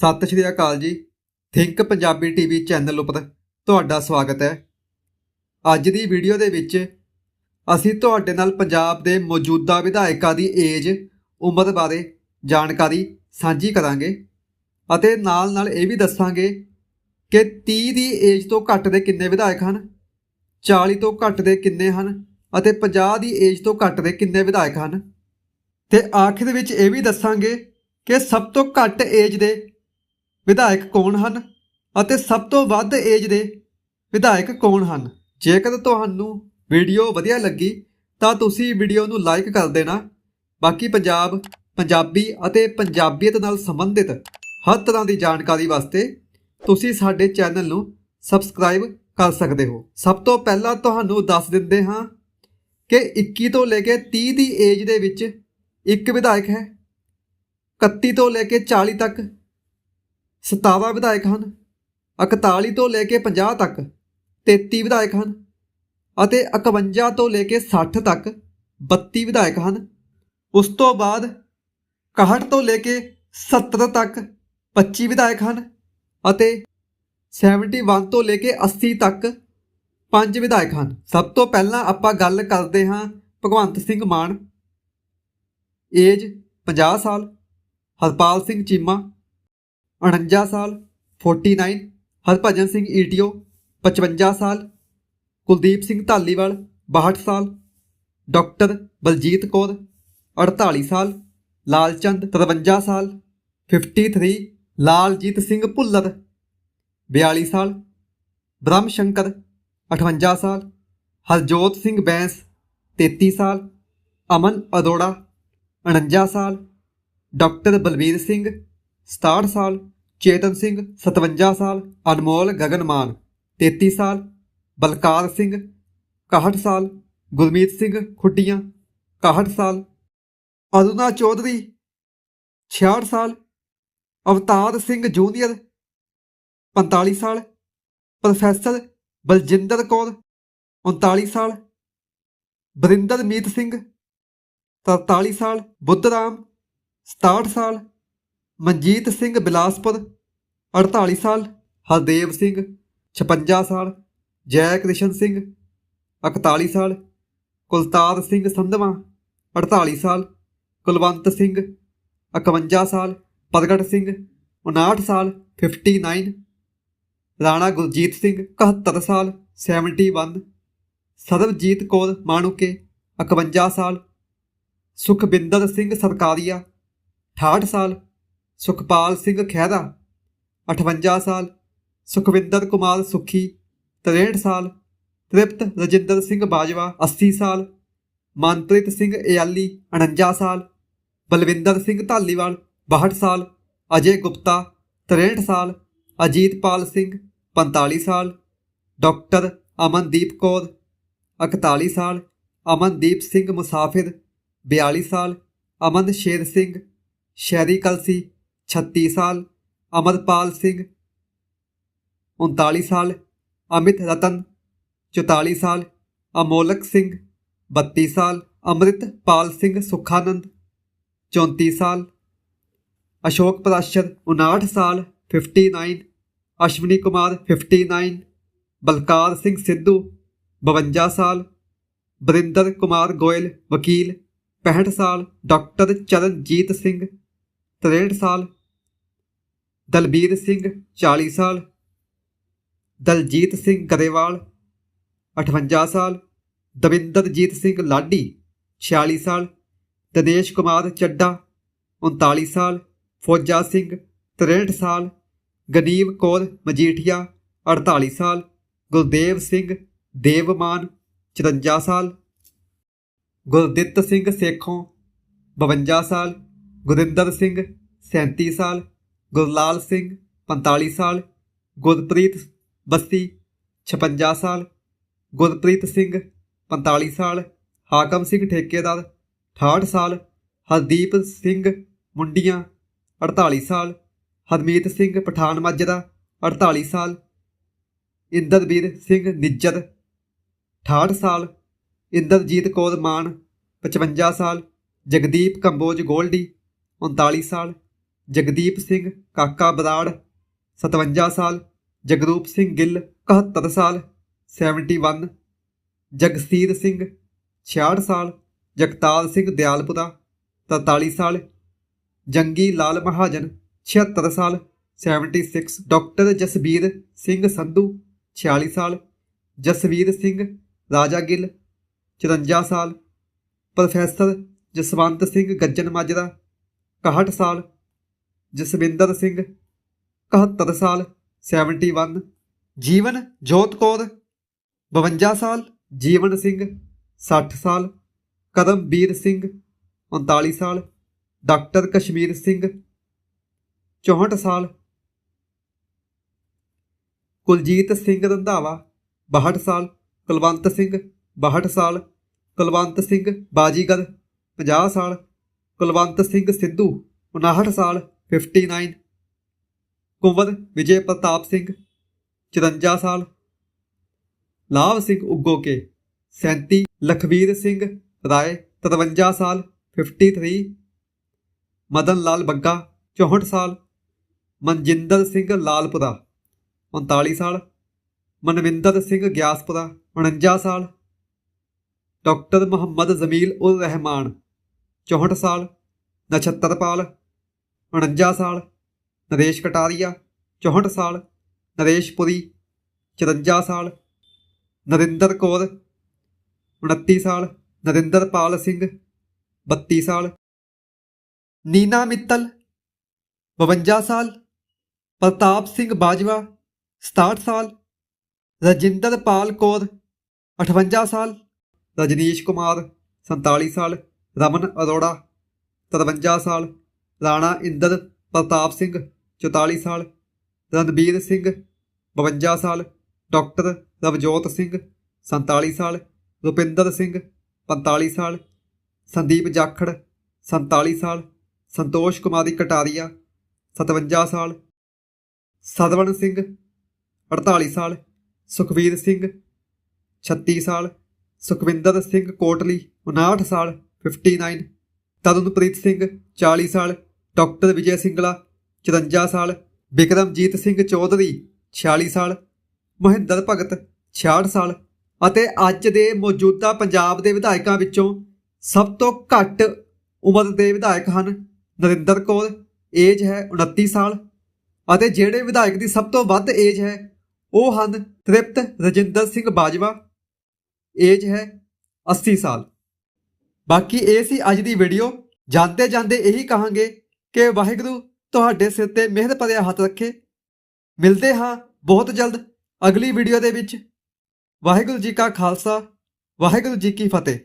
ਸਤਿ ਸ਼੍ਰੀ ਅਕਾਲ ਜੀ। Think Punjabi TV channel ਉੱਪਰ ਤੁਹਾਡਾ ਸਵਾਗਤ ਹੈ। ਅੱਜ ਦੀ ਵੀਡੀਓ ਦੇ ਵਿੱਚ ਅਸੀਂ ਤੁਹਾਡੇ ਨਾਲ ਪੰਜਾਬ ਦੇ ਮੌਜੂਦਾ ਵਿਧਾਇਕਾਂ ਦੀ ਏਜ, ਉਮਰ ਬਾਰੇ ਜਾਣਕਾਰੀ ਸਾਂਝੀ ਕਰਾਂਗੇ ਅਤੇ ਨਾਲ-ਨਾਲ ਇਹ ਵੀ ਦੱਸਾਂਗੇ ਕਿ 30 ਦੀ ਏਜ ਤੋਂ ਘੱਟ ਦੇ ਕਿੰਨੇ ਵਿਧਾਇਕ ਹਨ 40 ਤੋਂ ਘੱਟ ਦੇ ਕਿੰਨੇ ਹਨ ਅਤੇ 50 ਦੀ ਏਜ ਤੋਂ ਘੱਟ ਦੇ ਕਿੰਨੇ ਵਿਧਾਇਕ ਹਨ। ਤੇ ਆਖਿਰ ਵਿੱਚ ਇਹ ਵੀ ਦੱਸਾਂਗੇ ਕਿ ਸਭ ਤੋਂ ਘੱਟ ਏਜ ਦੇ ਵਿਧਾਇਕ ਕੌਣ ਹਨ ਅਤੇ ਸਭ ਤੋਂ ਵੱਧ ਏਜ ਦੇ ਵਿਧਾਇਕ ਕੌਣ ਹਨ? ਜੇਕਰ ਤੁਹਾਨੂੰ ਵੀਡੀਓ ਵਧੀਆ ਲੱਗੀ, ਤਾਂ ਤੁਸੀਂ ਵੀਡੀਓ ਨੂੰ ਲਾਈਕ ਕਰ ਦੇਣਾ। ਬਾਕੀ ਪੰਜਾਬ, ਪੰਜਾਬੀ ਅਤੇ ਪੰਜਾਬੀਅਤ ਨਾਲ ਸੰਬੰਧਿਤ ਹਰ ਤਰ੍ਹਾਂ ਦੀ ਜਾਣਕਾਰੀ ਵਾਸਤੇ ਤੁਸੀਂ ਸਾਡੇ ਚੈਨਲ ਨੂੰ ਸਬਸਕ੍ਰਾਈਬ ਕਰ ਸਕਦੇ ਹੋ। ਸਭ ਤੋਂ ਪਹਿਲਾਂ ਤੁਹਾਨੂੰ ਦੱਸ ਦਿੰਦੇ ਹਾਂ ਕਿ 21 ਤੋਂ ਲੈ ਕੇ 30 ਦੀ ਏਜ ਦੇ ਵਿੱਚ ਇੱਕ ਵਿਧਾਇਕ ਹੈ 31 ਤੋਂ ਲੈ ਕੇ 40 ਤੱਕ 17 ਵਿਧਾਇਕ ਹਨ 41 ਤੋਂ ਲੈ ਕੇ 50 ਤੱਕ 33 ਵਿਧਾਇਕ ਹਨ ਅਤੇ 51 ਤੋਂ ਲੈ ਕੇ 60 ਤੱਕ 32 ਵਿਧਾਇਕ ਹਨ। ਉਸ ਤੋਂ ਬਾਅਦ 61 ਤੋਂ ਲੈ ਕੇ 70 ਤੱਕ 25 ਵਿਧਾਇਕ ਹਨ ਅਤੇ 71 ਤੋਂ ਲੈ ਕੇ 80 ਤੱਕ 5 ਵਿਧਾਇਕ ਹਨ। ਸਭ ਤੋਂ ਪਹਿਲਾਂ ਆਪਾਂ ਗੱਲ ਕਰਦੇ ਹਾਂ ਭਗਵੰਤ ਸਿੰਘ ਮਾਨ, ਏਜ 50 ਸਾਲ, ਹਰਪਾਲ ਸਿੰਘ ਚੀਮਾ 49 ਸਾਲ 49 ਹਰਭਜਨ ਸਿੰਘ ਈਟੀਓ 55 ਸਾਲ ਕੁਲਦੀਪ ਸਿੰਘ ਢਾਲੀਵਾਲ 62 ਸਾਲ ਡਾਕਟਰ ਬਲਜੀਤ ਕੌਰ 48 ਸਾਲ ਲਾਲਚੰਦ 53 ਸਾਲ 53 ਲਾਲਜੀਤ ਸਿੰਘ ਭੁੱਲਰ 42 ਸਾਲ ਬ੍ਰਹਮ ਸ਼ੰਕਰ 58 ਸਾਲ ਹਰਜੋਤ ਸਿੰਘ ਬੈਂਸ 33 ਸਾਲ ਅਮਨ ਅਰੋੜਾ 49 ਸਾਲ ਡਾਕਟਰ ਬਲਵੀਰ ਸਿੰਘ 67 ਸਾਲ, ਚੇਤਨ ਸਿੰਘ 57 ਸਾਲ, ਅਨਮੋਲ ਗਗਨਮਾਨ 33 ਸਾਲ, ਬਲਕਾਰ ਸਿੰਘ 61 ਸਾਲ, ਗੁਰਮੀਤ ਸਿੰਘ ਖੁੱਡੀਆਂ 61 ਸਾਲ, ਅਰੁਣਾ ਚੌਧਰੀ 66 ਸਾਲ, ਅਵਤਾਰ ਸਿੰਘ ਜੂਨੀਅਰ 45 ਸਾਲ, ਪ੍ਰੋਫੈਸਰ ਬਲਜਿੰਦਰ ਕੌਰ 39 ਸਾਲ ਬਰਿੰਦਰਮੀਤ ਸਿੰਘ 43 ਸਾਲ, ਬੁੱਧਰਾਮ 67 ਸਾਲ ਮਨਜੀਤ ਸਿੰਘ ਬਿਲਾਸਪੁਰ 48 ਸਾਲ, ਹਰਦੇਵ ਸਿੰਘ 56 ਸਾਲ ਜੈ ਕ੍ਰਿਸ਼ਨ ਸਿੰਘ 41 ਸਾਲ ਕੁਲਤਾਰ ਸਿੰਘ ਸੰਧਵਾ 48 ਸਾਲ, ਕੁਲਵੰਤ ਸਿੰਘ 51 ਸਾਲ, ਪ੍ਰਗਟ ਸਿੰਘ 59 ਸਾਲ 59 ਰਾਣਾ ਗੁਰਜੀਤ ਸਿੰਘ 71 ਸਾਲ 71 ਸਰਬਜੀਤ ਕੌਰ ਮਾਣੂਕੇ 51 ਸਾਲ, ਸੁਖਬਿੰਦਰ ਸਿੰਘ ਸਰਕਾਰੀਆ 68 ਸਾਲ ਸੁਖਪਾਲ ਸਿੰਘ ਖਹਿਰਾ 58 ਸਾਲ, ਸੁਖਵਿੰਦਰ ਕੁਮਾਰ ਸੁਖੀ 63 ਸਾਲ, ਤ੍ਰਿਪਤ ਰਜਿੰਦਰ ਸਿੰਘ ਬਾਜਵਾ 80 ਸਾਲ, ਮਨਪ੍ਰੀਤ ਸਿੰਘ ਇਆਲੀ 49 ਸਾਲ, ਬਲਵਿੰਦਰ ਸਿੰਘ ਧਾਲੀਵਾਲ 62 ਸਾਲ, ਅਜੇ ਗੁਪਤਾ 63 ਸਾਲ, ਅਜੀਤਪਾਲ ਸਿੰਘ 45 ਸਾਲ, ਡਾਕਟਰ ਅਮਨਦੀਪ ਕੌਰ 41 ਸਾਲ, ਅਮਨਦੀਪ ਸਿੰਘ ਮੁਸਾਫਿਰ 42 ਸਾਲ ਅਮਨ ਸ਼ੇਰ ਸਿੰਘ, ਸ਼ਹਿਰੀ ਕਲਸੀ 36 ਸਾਲ ਅਮਰਪਾਲ ਸਿੰਘ 39 ਸਾਲ ਅਮਿਤ ਰਤਨ 44 ਸਾਲ ਅਮੋਲਕ ਸਿੰਘ 32 ਸਾਲ ਅੰਮ੍ਰਿਤਪਾਲ ਸਿੰਘ ਸੁਖਾਨੰਦ 34 ਸਾਲ ਅਸ਼ੋਕ ਪ੍ਰਾਸ਼ਰ 59 ਸਾਲ 59 ਅਸ਼ਵਨੀ ਕੁਮਾਰ 59 ਬਲਕਾਰ ਸਿੰਘ ਸਿੱਧੂ 52 ਸਾਲ ਬਰਿੰਦਰ ਕੁਮਾਰ ਗੋਇਲ ਵਕੀਲ 65 ਸਾਲ ਡਾਕਟਰ ਚਰਨਜੀਤ ਸਿੰਘ 63 ਸਾਲ ਦਲਬੀਰ ਸਿੰਘ 40 ਸਾਲ। ਦਲਜੀਤ ਸਿੰਘ ਗਰੇਵਾਲ 58 ਸਾਲ। ਦਵਿੰਦਰਜੀਤ ਸਿੰਘ ਲਾਡੀ 46 ਸਾਲ। ਦਦੇਸ਼ ਕੁਮਾਰ ਚੱਡਾ 39 ਸਾਲ। ਫੌਜਾ ਸਿੰਘ 63 ਸਾਲ। ਗਨੀਵ ਕੌਰ ਮਜੀਠੀਆ 48 ਸਾਲ। ਗੁਰਦੇਵ ਸਿੰਘ ਦੇਵਮਾਨ 54 ਸਾਲ। ਗੁਰਦਿੱਤ ਸਿੰਘ ਸੇਖੋਂ 52 ਸਾਲ। ਗੁਰਿੰਦਰ ਸਿੰਘ 37 ਸਾਲ। ਗੁਰਲਾਲ ਸਿੰਘ 45 ਸਾਲ, ਗੁਰਪ੍ਰੀਤ ਬਸਤੀ 56 ਸਾਲ, ਗੁਰਪ੍ਰੀਤ ਸਿੰਘ 45 ਸਾਲ, ਹਾਕਮ ਸਿੰਘ ਠੇਕੇਦਾਰ 68 ਸਾਲ, ਹਰਦੀਪ ਸਿੰਘ ਮੁੰਡੀਆਂ 48 ਸਾਲ, ਹਰਮੀਤ ਸਿੰਘ ਪਠਾਨ ਮਾਜਰਾ 48 ਸਾਲ, ਇੰਦਰਵੀਰ ਸਿੰਘ ਨਿੱਜਰ 68 ਸਾਲ, ਇੰਦਰਜੀਤ ਕੌਰ ਮਾਨ 55 ਸਾਲ, ਜਗਦੀਪ ਕੰਬੋਜ ਗੋਲਡੀ 39 ਸਾਲ ਜਗਦੀਪ ਸਿੰਘ ਕਾਕਾ ਬਰਾੜ 57 ਸਾਲ, ਜਗਰੂਪ ਸਿੰਘ ਗਿੱਲ 71 ਸਾਲ 71 ਜਗਸੀਰ ਸਿੰਘ 66 ਸਾਲ ਜਗਤਾਲ ਸਿੰਘ ਦਿਆਲਪੁਰਾ 43 ਸਾਲ, ਜੰਗੀ ਲਾਲ ਮਹਾਜਨ 76 ਸਾਲ 76 ਡਾਕਟਰ ਜਸਬੀਰ ਸਿੰਘ ਸੰਧੂ 46 ਸਾਲ, ਜਸਵੀਰ ਸਿੰਘ ਰਾਜਾ ਗਿੱਲ 54 ਸਾਲ, ਪ੍ਰੋਫੈਸਰ ਜਸਵੰਤ ਸਿੰਘ ਗੱਜਨ ਮਾਜਰਾ 61 ਸਾਲ ਜਸਵਿੰਦਰ ਸਿੰਘ 71 ਸਾਲ 71 ਜੀਵਨ ਜੋਤ ਕੌਰ 52 ਸਾਲ, ਜੀਵਨ ਸਿੰਘ 60 ਸਾਲ ਕਦਮਵੀਰ ਸਿੰਘ 39 ਸਾਲ, ਡਾਕਟਰ ਕਸ਼ਮੀਰ ਸਿੰਘ 64 ਸਾਲ, ਕੁਲਜੀਤ ਸਿੰਘ ਰੰਧਾਵਾ 62 ਸਾਲ, ਕੁਲਵੰਤ ਸਿੰਘ 62 ਸਾਲ, ਕੁਲਵੰਤ ਸਿੰਘ ਬਾਜੀਗਰ 50 ਸਾਲ, ਕੁਲਵੰਤ ਸਿੰਘ ਸਿੱਧੂ 59 ਸਾਲ 59 ਕੁੰਵਰ ਵਿਜੇ ਪ੍ਰਤਾਪ ਸਿੰਘ 54 ਸਾਲ ਲਾਭ ਸਿੰਘ ਉਗੋਕੇ 37 ਲਖਵੀਰ ਸਿੰਘ ਰਾਏ 53 ਸਾਲ 53 ਮਦਨ ਲਾਲ ਬੱਗਾ 64 ਸਾਲ ਮਨਜਿੰਦਰ ਸਿੰਘ ਲਾਲਪੁਰਾ 39 ਸਾਲ ਮਨਵਿੰਦਰ ਸਿੰਘ ਗਿਆਸਪੁਰਾ 49 ਸਾਲ ਡਾਕਟਰ ਮੁਹੰਮਦ ਜ਼ਮੀਲ ਉਰ ਰਹਿਮਾਨ 64 ਸਾਲ ਨਛੱਤਰਪਾਲ 49 ਸਾਲ, ਨਰੇਸ਼ ਕਟਾਰੀਆ 64 ਸਾਲ, ਨਰੇਸ਼ ਪੁਰੀ 54 ਸਾਲ, ਨਰਿੰਦਰ ਕੌਰ 29 ਸਾਲ ਨਰਿੰਦਰਪਾਲ ਸਿੰਘ 32 ਸਾਲ। ਨੀਨਾ ਮਿੱਤਲ 52 ਸਾਲ, ਪ੍ਰਤਾਪ ਸਿੰਘ ਬਾਜਵਾ 67 ਸਾਲ ਰਜਿੰਦਰਪਾਲ ਕੌਰ 58 ਸਾਲ, ਰਜਨੀਸ਼ ਕੁਮਾਰ 47 ਸਾਲ, ਰਮਨ ਅਰੋੜਾ 53 ਸਾਲ ਰਾਣਾ ਇੰਦਰ ਪ੍ਰਤਾਪ ਸਿੰਘ 44 ਸਾਲ, ਰਣਬੀਰ ਸਿੰਘ 52 ਸਾਲ, ਡਾਕਟਰ ਰਵਜੋਤ ਸਿੰਘ 47 ਸਾਲ, ਰੁਪਿੰਦਰ ਸਿੰਘ 45 ਸਾਲ, ਸੰਦੀਪ ਜਾਖੜ 47 ਸਾਲ, ਸੰਤੋਸ਼ ਕੁਮਾਰੀ ਕਟਾਰੀਆ 57 ਸਾਲ, ਸਦਵਣ ਸਿੰਘ 48 ਸਾਲ, ਸੁਖਵੀਰ ਸਿੰਘ 36 ਸਾਲ, ਸੁਖਵਿੰਦਰ ਸਿੰਘ ਕੋਟਲੀ 59 ਸਾਲ 59 ਤਰਨਪ੍ਰੀਤ ਸਿੰਘ 40 ਸਾਲ ਡਾਕਟਰ ਵਿਜੇ ਸਿੰਗਲਾ 54 ਸਾਲ, ਬਿਕਰਮਜੀਤ ਸਿੰਘ ਚੌਧਰੀ 46 ਸਾਲ, ਮਹਿੰਦਰ ਭਗਤ 66 ਸਾਲ ਅਤੇ ਅੱਜ ਦੇ ਮੌਜੂਦਾ ਪੰਜਾਬ ਦੇ ਵਿਧਾਇਕਾਂ ਵਿੱਚੋਂ ਸਭ ਤੋਂ ਘੱਟ ਉਮਰ ਦੇ ਵਿਧਾਇਕ ਹਨ ਨਰਿੰਦਰ ਕੌਰ, ਏਜ ਹੈ 29 ਸਾਲ ਅਤੇ ਜਿਹੜੇ ਵਿਧਾਇਕ ਦੀ ਸਭ ਤੋਂ ਵੱਧ ਏਜ ਹੈ, ਉਹ ਹਨ ਤ੍ਰਿਪਤ ਰਜਿੰਦਰ ਸਿੰਘ ਬਾਜਵਾ, ਏਜ ਹੈ 80 ਸਾਲ। ਬਾਕੀ ਇਹ ਸੀ ਅੱਜ ਦੀ ਵੀਡੀਓ ਜਾਂਦੇ ਜਾਂਦੇ ਇਹੀ ਕਹਾਂਗੇ ਕਿ ਵਾਹਿਗੁਰੂ ਤੁਹਾਡੇ ਸਿਰ ਤੇ ਮਿਹਰ ਭਰਿਆ ਹੱਥ ਰੱਖੇ। ਮਿਲਦੇ ਹਾਂ ਬਹੁਤ ਜਲਦ ਅਗਲੀ ਵੀਡੀਓ ਦੇ ਵਿੱਚ। ਵਾਹਿਗੁਰੂ ਜੀ ਕਾ ਖਾਲਸਾ, ਵਾਹਿਗੁਰੂ ਜੀ ਕੀ ਫਤਿਹ।